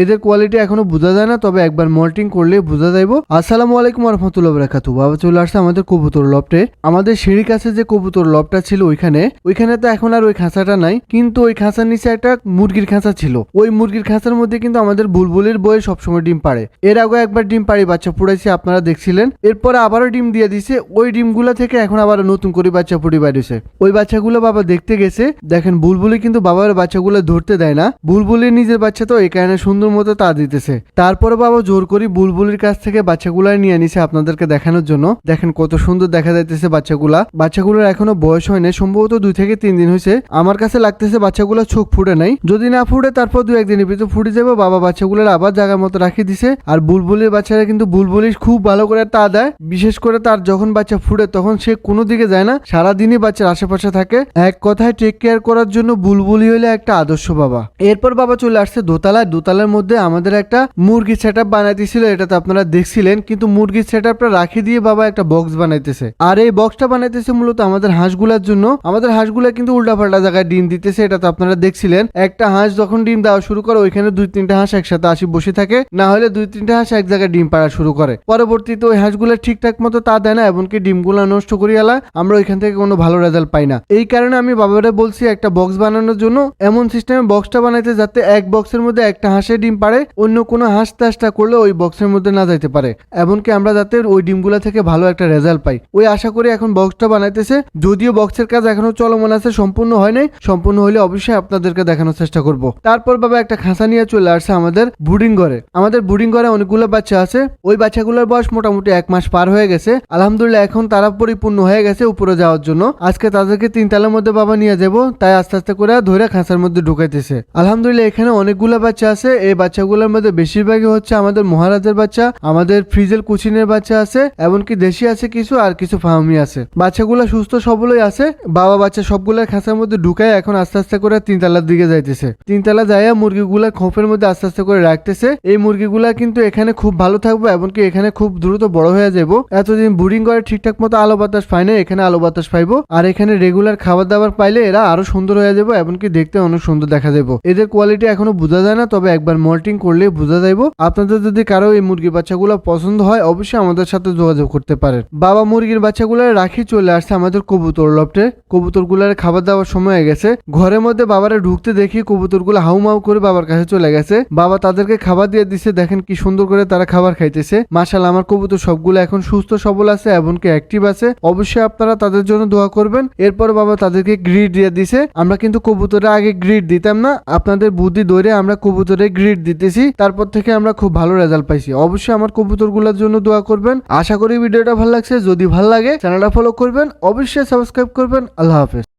এদের কোয়ালিটি এখনও বোঝা যায় না, তবে একবার মল্টিং করলে বোঝা যাইব। আসসালামু আলাইকুম রহমতুল্লাহ বরাকাতু বাবা চলে আসছে আমাদের কবুতর লফটে আমাদের সিঁড়ি কাছে যে কবুতর লফটা ছিল ওইখানে ওইখানে তো এখন আর ওই খাঁচাটা নাই, কিন্তু ওই খাঁচার নিচে একটা মুরগির খাঁচা ছিল। ওই মুরগির খাঁচার মধ্যে কিন্তু আমাদের বুলবুলির বয়ে সবসময় ডিম পাড়ে। এর আগে একবার ডিম পাড়ি, বাচ্চা পুড়াইছে, আপনারা দেখছিলেন। এরপরে আবারও ডিম দিয়ে দিছে। ওই ডিমগুলো থেকে এখন আবার নতুন করে বাচ্চা পুড়ি বাইরেছে ওই বাচ্চাগুলো বাবা দেখতে গেছে। দেখেন বুলবুলি কিন্তু বাবার বাচ্চাগুলো ধরতে দেয় না। বুলবুলি নিজের বাচ্চা তো, এই কারণে সুন্দর মতো তা দিতেছে। তারপরে বাবা জোর করি বুলবুলির কাছ থেকে বাচ্চাগুলা নিয়ে নিছে আপনাদেরকে দেখানোর জন্য। দেখেন কত সুন্দর দেখা যাইতেছে বাচ্চাগুলা। বাচ্চাগুলোর এখনও বয়স হয় নাই, সম্ভবত দুই থেকে তিন দিন হয়েছে আমার কাছে লাগতেছে বাচ্চাগুলো চোখ ফুটে নাই। যদি না ফুটে, তারপর দু একদিনের ভিতরে ফুটে যাবে। বাবা বাচ্চাগুলোর আবার জায়গার মতো রাখি দিছে। আর বুলবুলির বাচ্চারা কিন্তু বুলবুলি খুব ভালো করে তা দেয়। বিশেষ করে তার যখন বাচ্চা ফুটে, তখন সে কোনো দিকে যায় না। সারাদিনই বাচ্চার আশেপাশে থাকে। এক কথায় টেক কেয়ার করার জন্য বুলবুলি হলে একটা আদর্শ বাবা। এরপর বাবা চলে আসছে দোতলায়। দোতলার মধ্যে আমাদের একটা মুরগি সেট আপ বানাইতেছিল এটা তো আপনারা দেখছিলেন, কিন্তু মুরগির সেট আপটা রাখি দিয়ে বাবা একটা বক্স বানাইতেছে। আর এই বক্সটা বানাইতেছে মূলত আমাদের হাঁসগুলার জন্য। আমাদের হাঁসগুলা কিন্তু উল্টাপাল্টা জায়গায় ডিম দিতেছে এটা তো আপনারা দেখছিলেন। একটা হাঁস যখন ডিম দেওয়া শুরু করে, ওইখানে দুই তিনটা হাঁস একসাথে আসি বসে থাকে। না হলে দুই তিনটা হাঁস এক জায়গায় ডিম পাড়া শুরু করে। পরবর্তীতে ওই হাঁসগুলো ঠিকঠাক মতো তা দেয় না, এমনকি ডিমগুলো নষ্ট করি এলা আমরা ওইখান থেকে কোনো ভালো রেজাল্ট পাই না। এই কারণে আমি বাবারে বলছি, একটা বক্স বানানোর জন্য এমন সিস্টেমে বক্সটা বানাইতে যাতে এক বক্সের মধ্যে একটা হাঁসে ডিম পারে অন্য কোনো হাঁস চাষটা করলে ওই বক্সের মধ্যে না যাইতে পারে। এমনকি আমরা যাতে ওই ডিমগুলো থেকে ভালো একটা রেজাল্ট পাই। ওই আশা করি এখন বক্সটা বানাইতেছে। যদিও বক্সের কাজ এখনও চলমান আছে, সম্পূর্ণ হয় নাই। সম্পূর্ণ হলে অবশ্যই আপনাদেরকে দেখানোর চেষ্টা করব। তারপর বাবা একটা খাঁচা নিয়ে চলে আসছে আমাদের বুডিং ঘরে। আমাদের বুডিং ঘরে অনেকগুলো বাচ্চা আছে। ওই বাচ্চাগুলোর বয়স মোটামুটি এক মাস পার হয়ে গেছে। আলহামদুলিল্লাহ, এখন তারা পরিপূর্ণ হয়ে গেছে উপরে যাওয়ার জন্য। আজকে তাদেরকে তিনতলার মধ্যে বাবা নিয়ে যাব। তাই আস্তে আস্তে করে ধরে খাঁচার মধ্যে ঢুকাইতেছে। আলহামদুলিল্লাহ, এখানে অনেকগুলো বাচ্চা আছে। এই বাচ্চাগুলোর মধ্যে বেশিরভাগই হচ্ছে আমাদের মহারাজের বাচ্চা, আমাদের ফ্রিজেল কুচিনের বাচ্চা আছে, এমনকি দেশি আছে কিছু আর কিছু ফার্মি আছে। বাচ্চাগুলো সুস্থ সবলই আছে, বাবা বাচ্চা সবগুলোর খাঁচার মধ্যে ঢুকায় এখন আস্তে আস্তে করে তিনতলার দিকে যাইতেছে। তিনতলা যাইয়া মুরগিগুলা খোপের মধ্যে আস্তে আস্তে করে রাখতেছে। এই মুরগিগুলা কিন্তু এখানে খুব ভালো থাকব, এমনকি এখানে খুব দ্রুত বড় হয়ে যাব এতদিন বুডিং করে ঠিকঠাক মতো আলো বাতাস পায় না এখানে আলো বাতাস পাইবো। আর এখানে রেগুলার খাবার দাবার পাইলে এরা আরও সুন্দর হয়ে যাব এমনকি দেখতে অনেক সুন্দর দেখা যাব এদের কোয়ালিটি এখনও বোঝা যায় না, তবে একবার মল্টিং করলে বোঝা যাইবো আপনাদের যদি কারও এই মুরগি বাচ্চাগুলো পছন্দ হয়, অবশ্যই আমাদের সাথে যোগাযোগ করতে পারেন। বাবা মুরগির বাচ্চাগুলো রাখি চলে আসছে আমাদের কবুতর লফটে। কবুতরগুলোর খাবার দাবার সময় হয়ে গেছে। ঘরের মধ্যে বাবারা ঢুকতে দেখি কবুতরগুলো হাউমাউ করে বাবার কাছে চলে গেছে। বাবা তাদেরকে খাবার দিয়ে দিছে, দেখেন কি সুন্দর করে তারা খাবার খাইতেছে। মাশাল আমার কবুতর সবগুলো এখন সুস্থ, সবল আছে, এমনকি অ্যাক্টিভ আছে। অবশ্যই আপনারা তাদের জন্য দোয়া করবেন। এরপর বাবা তাদেরকে গ্রিড দিয়ে দিছে। আমরা কিন্তু কবুতরে আগে গ্রিড দিতাম না। আপনাদের বুদ্ধি ধরে আমরা কবুতরে গ্রিড দিতেছি, তারপর থেকে আমরা খুব ভালো রেজাল্ট পাইছি। অবশ্যই আমার কবুতরগুলোর জন্য দোয়া করবেন। আশা করি ভিডিওটা ভালো লাগছে। যদি ভালো লাগে চ্যানেলটা ফলো করবেন। অবশ্যই সাবস্ক্রাইব করবেন। আল্লাহ হাফেজ।